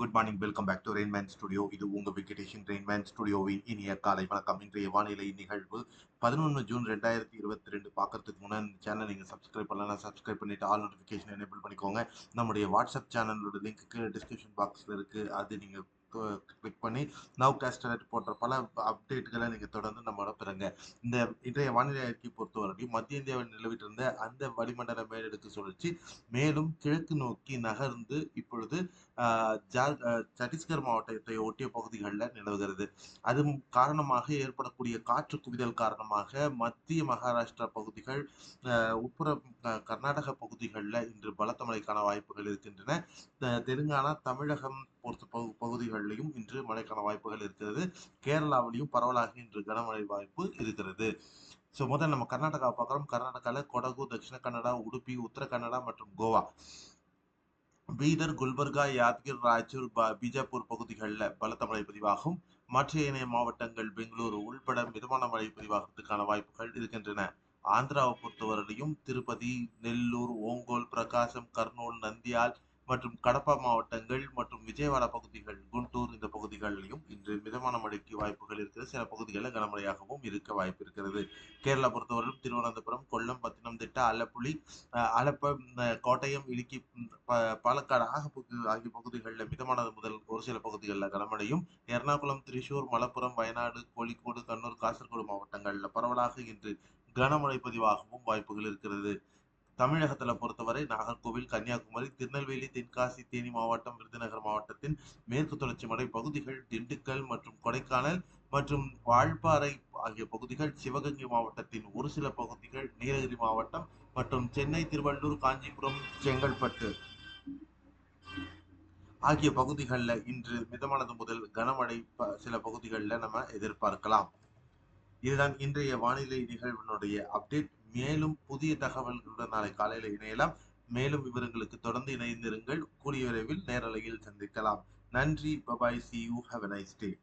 Good morning welcome back to rainman studio இது உங்கள் Venkatesan Rainman ஸ்டுடியோவின் இனிய காலை வணக்கம். இன்றைய வானிலை நிகழ்வு பதினொன்று ஜூன் ரெண்டாயிரத்தி இருபத்தி ரெண்டு பார்க்கறதுக்கு முன்னாடி இந்த சேனல் நீங்கள் சப்ஸ்கிரைப் பண்ணலாம் சப்ஸ்கிரைப் பண்ணிட்டு ஆல் நோட்டிஃபிகேஷன் எனேபிள் பண்ணிக்கோங்க. நம்முடைய வாட்ஸ்அப் சேனலோட லிங்க்கு டிஸ்கிரிப்ஷன் பாக்ஸில் இருக்குது அது நீங்கள் கிளிக் பண்ணி நவ் கேஸ்டர் போன்ற பல அப்டேட்டுகளை நீங்கள் தொடர்ந்து நம்மளோட பெறுங்க. இந்த இன்றைய வானிலை அறிக்கை பொறுத்தவரைக்கும் மத்திய இந்தியாவில் நிலவிட்டிருந்த அந்த வளிமண்டல மேலடுக்கு சுழற்சி மேலும் கிழக்கு நோக்கி நகர்ந்து இப்பொழுது ஆஹ், சத்தீஸ்கர் மாவட்டத்தை ஒட்டிய பகுதிகளில் நிலவுகிறது. அது காரணமாக ஏற்படக்கூடிய காற்று குவிதல் காரணமாக மத்திய மகாராஷ்டிரா பகுதிகள் உட்புற கர்நாடக பகுதிகளில் இன்று பலத்த மழைக்கான வாய்ப்புகள் இருக்கின்றன. தெலுங்கானா தமிழகம் பொறுத்த பகு பகுதிகளிலும் இன்று மழைக்கான வாய்ப்புகள் இருக்கிறது. கேரளாவிலையும் பரவலாக இன்று கனமழை வாய்ப்பு இருக்கிறது. ஸோ முதல்ல நம்ம கர்நாடகா பார்க்குறோம். கர்நாடகாவில் கொடகு தட்சிண கன்னடா உடுப்பி உத்தர கன்னடா மற்றும் கோவா. பீதர் குல்பர்கா யாத்கிர் ராய்ச்சூர் ப- பீஜாப்பூர் பகுதிகளில் பலத்த மழை பதிவாகும். மற்ற ஏனைய மாவட்டங்கள் பெங்களூரு உள்பட மிதமான மழை பதிவாகிறதுக்கான வாய்ப்புகள் இருக்கின்றன. ஆந்திராவை பொறுத்தவரையிலும் திருப்பதி நெல்லூர் ஓங்கோல் பிரகாசம் கர்னூல் நந்தியால் மற்றும் கடப்பா மாவட்டங்கள் மற்றும் விஜயவாடா பகுதிகள் குண்டூர் பகுதிகளிலும் இன்று மிதமான மழைக்கு வாய்ப்புகள் இருக்கிறது. சில பகுதிகளில் கனமழையாகவும் இருக்க வாய்ப்பு இருக்கிறது. கேரளா பொறுத்தவரையிலும் திருவனந்தபுரம் கொல்லம் பத்தனம்திட்டா அலப்புலி அலப்ப கோட்டயம் இடுக்கி பாலக்காடு ஆகப்புக்கு ஆகிய பகுதிகளில் மிதமானது முதல் ஒரு சில பகுதிகளில் கனமழையும் எர்ணாகுளம் திரிசூர் மலப்புரம் வயநாடு கோழிக்கோடு கண்ணூர் காசர்கோடு மாவட்டங்களில் பரவலாக இன்று கனமழை பதிவாகவும் வாய்ப்புகள் இருக்கிறது. தமிழகத்துல பொறுத்தவரை நாகர்கோவில் கன்னியாகுமரி திருநெல்வேலி தென்காசி தேனி மாவட்டம் விருதுநகர் மாவட்டத்தின் மேற்கு தொடர்ச்சி மலை பகுதிகள் திண்டுக்கல் மற்றும் கொடைக்கானல் மற்றும் வால்பாறை ஆகிய பகுதிகள் சிவகங்கை மாவட்டத்தின் ஒரு சில பகுதிகள் நீலகிரி மாவட்டம் மற்றும் சென்னை திருவள்ளூர் காஞ்சிபுரம் செங்கல்பட்டு ஆகிய பகுதிகளில் இன்று மிதமானது முதல் கனமழை சில பகுதிகளில் நம்ம எதிர்பார்க்கலாம். இதுதான் இன்றைய வானிலை நிகழ்வினுடைய அப்டேட். மேலும் புதிய தகவல்களுடன் நாளை காலையில் இணையலாம். மேலும் விவரங்களுக்கு தொடர்ந்து இணைந்திருங்கள். கூடிய விரைவில் நேரலையில் சந்திக்கலாம். நன்றி. Bye bye see you have nice day